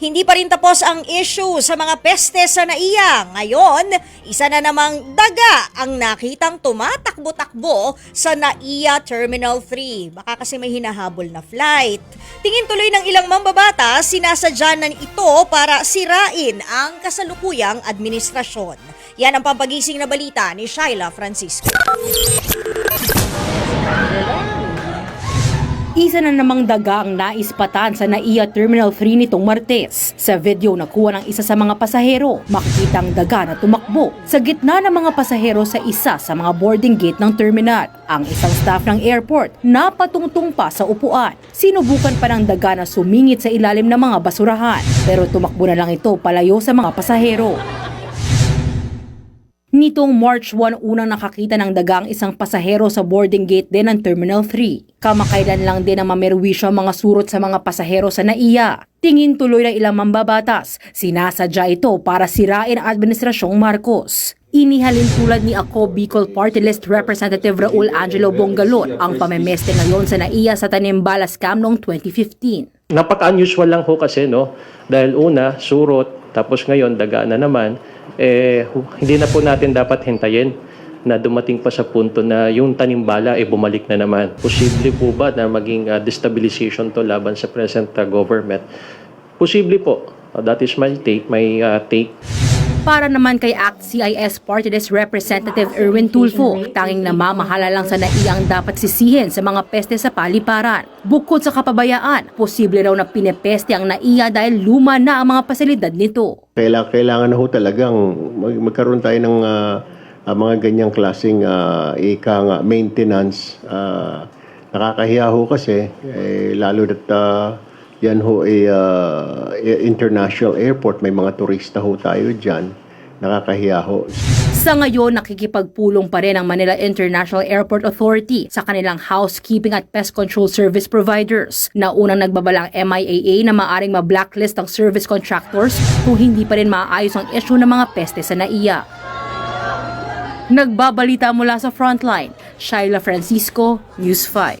Hindi pa rin tapos ang issue sa mga peste sa NAIA. Ngayon, isa na namang daga ang nakitang tumatakbo-takbo sa NAIA Terminal 3. Baka kasi may hinahabol na flight. Tingin tuloy ng ilang mambabata, sinasadya na ito para sirain ang kasalukuyang administrasyon. Yan ang pampagising na balita ni Shaila Francisco. Isa na namang daga ang naispatan sa NAIA Terminal 3 nitong Martes. Sa video na kuha ng isa sa mga pasahero, makikita ang daga na tumakbo sa gitna ng mga pasahero sa isa sa mga boarding gate ng terminal. Ang isang staff ng airport napatungtong pa sa upuan. Sinubukan pa ng daga na sumingit sa ilalim ng mga basurahan pero tumakbo na lang ito palayo sa mga pasahero. Nitong March 1 unang nakakita ng dagang isang pasahero sa boarding gate din ng Terminal 3. Kamakailan lang din ang mamerwisyo ang mga surot sa mga pasahero sa NAIA. Tingin tuloy ng ilang mambabatas, sinasadya ito para sirain ang Administrasyong Marcos. Inihalin tulad ni Ako Bicol Party List Representative Raul Angelo Bongalon ang pamemeste ngayon sa NAIA sa Tanimbala scam noong 2015. Napaka-unusual lang ho kasi, no? Dahil una, surot, tapos ngayon, daga na naman, eh, hindi na po natin dapat hintayin na dumating pa sa punto na yung tanimbala ay bumalik na naman. Posible po ba na maging ah, destabilization to laban sa present ah, government? Posible po. Uh, that is my take, my ah, take. Para naman kay ACT CIS Party List Representative Erwin Tulfo, tanging namamahala lang sa naiyang dapat sisihin sa mga peste sa paliparan. Bukod sa kapabayaan, posible raw na pinepeste ang naiya dahil luma na ang mga pasilidad nito. Kailangan, kailangan ho talagang mag, magkaroon tayo ng ah, ah, mga ganyang klaseng uh, ika nga, maintenance. Ah, nakakahiya ho kasi, eh, lalo dat ah, yan ho ay eh, international airport, may mga turista ho tayo dyan. Nakakahiya ho. Sa ngayon, nakikipagpulong pa rin ang Manila International Airport Authority sa kanilang housekeeping at pest control service providers na unang nagbabalang MIAA na maaring ma-blacklist ang service contractors kung hindi pa rin maayos ang issue ng mga peste sa NAIA. Nagbabalita mula sa Frontline, Shaila Francisco, News 5.